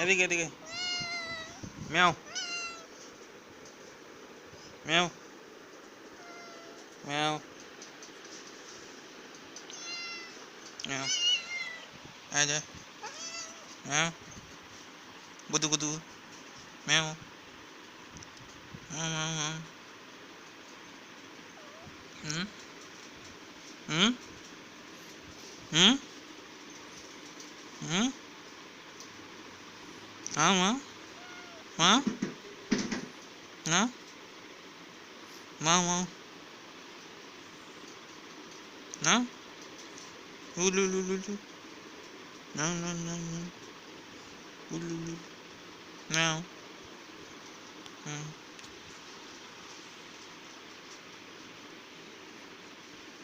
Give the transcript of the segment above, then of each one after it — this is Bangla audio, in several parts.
এদিকে এদিকে ম্যাও ম্যাও ম্যাও ম্যাও এই যে ম্যাও গুদু গুদু ম্যাও ম্যাও ম্যাও ম্যাও হুম হুম হুম হুম হ্যাঁ মা মা না মা মা না উলু লু লু লু না না না না উলু লু না হুম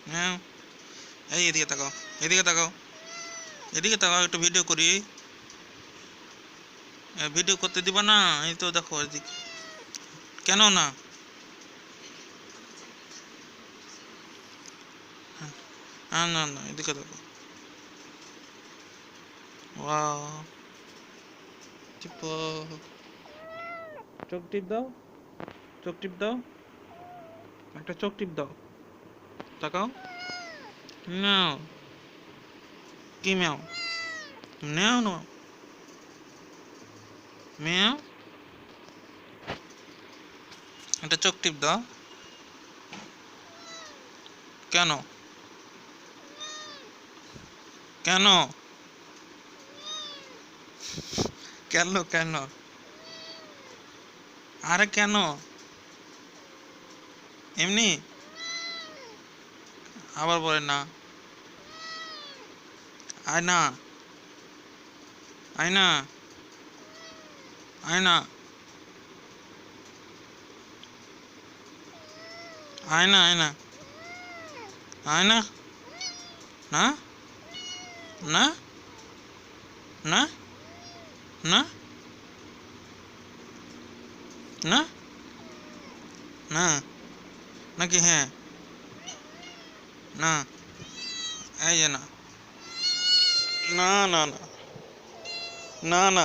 হ্যাঁ এই এদিকে তাকাও এদিকে তাকাও এদিকে তাকাও একটু ভিডিও করি ভিডিও করতে দিবা না? এই তো দেখো এদিকে। কেন না? হ্যাঁ না না এদিকে দেখো। ওয়াও। টিপো। চোখ টিপ দাও। চোখ টিপ দাও। একটা চোখ টিপ দাও। তাকাও। নাও কি ম্যাও? নাও না। ম্যাও একটা চোখ টিপ দাও। কেন? কেন? কেন কেন? আরে কেন? এমনি? আবার বলে না। আয় না আয় না ఆయన ఆయన ఆయన ఆయన నా నా నా నా నా నా నాకి హే నా అయ్యనా నా నా నా నా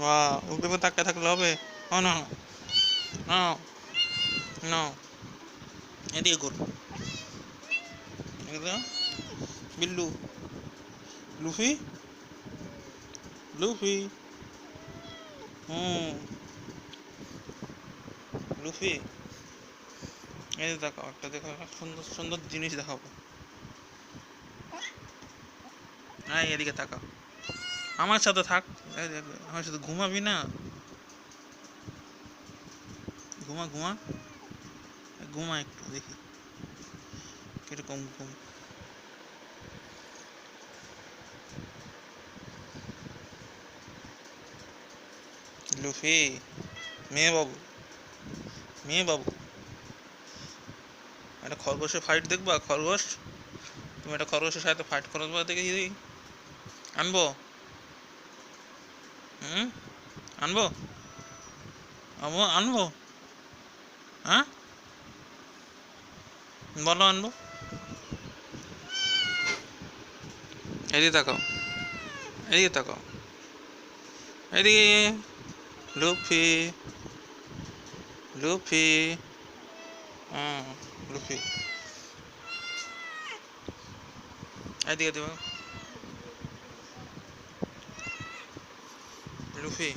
বা উপরে তাকিয়ে থাকলে হবে ও না না না এদিকে দাও। বিল্লু লুফি লুফি হুম লুফি এই দেখাও একটা দেখো সুন্দর সুন্দর জিনিস দেখাবো হ্যাঁ এদিকে তাকাও আমার সাথে থাক। আমার সাথে ঘুমাবি না। ঘুমা ঘুমা। ঘুমা একটু, দেখি। কীরকম ঘুম লুফি মেয়ে বাবু মেয়ে বাবু একটা খরগোশের ফাইট দেখবা? খরগোশ? তুমি একটা খরগোশের সাথে ফাইট করবা দেখে। আনব? হুম? আনব? আনব আনব? হ্যাঁ? বলো, আনব। এদিকে তাকাও। এদিকে তাকাও। এদিকে লুফি। লুফি। হ্যাঁ লুফি। এদিকে দেবো। লুফি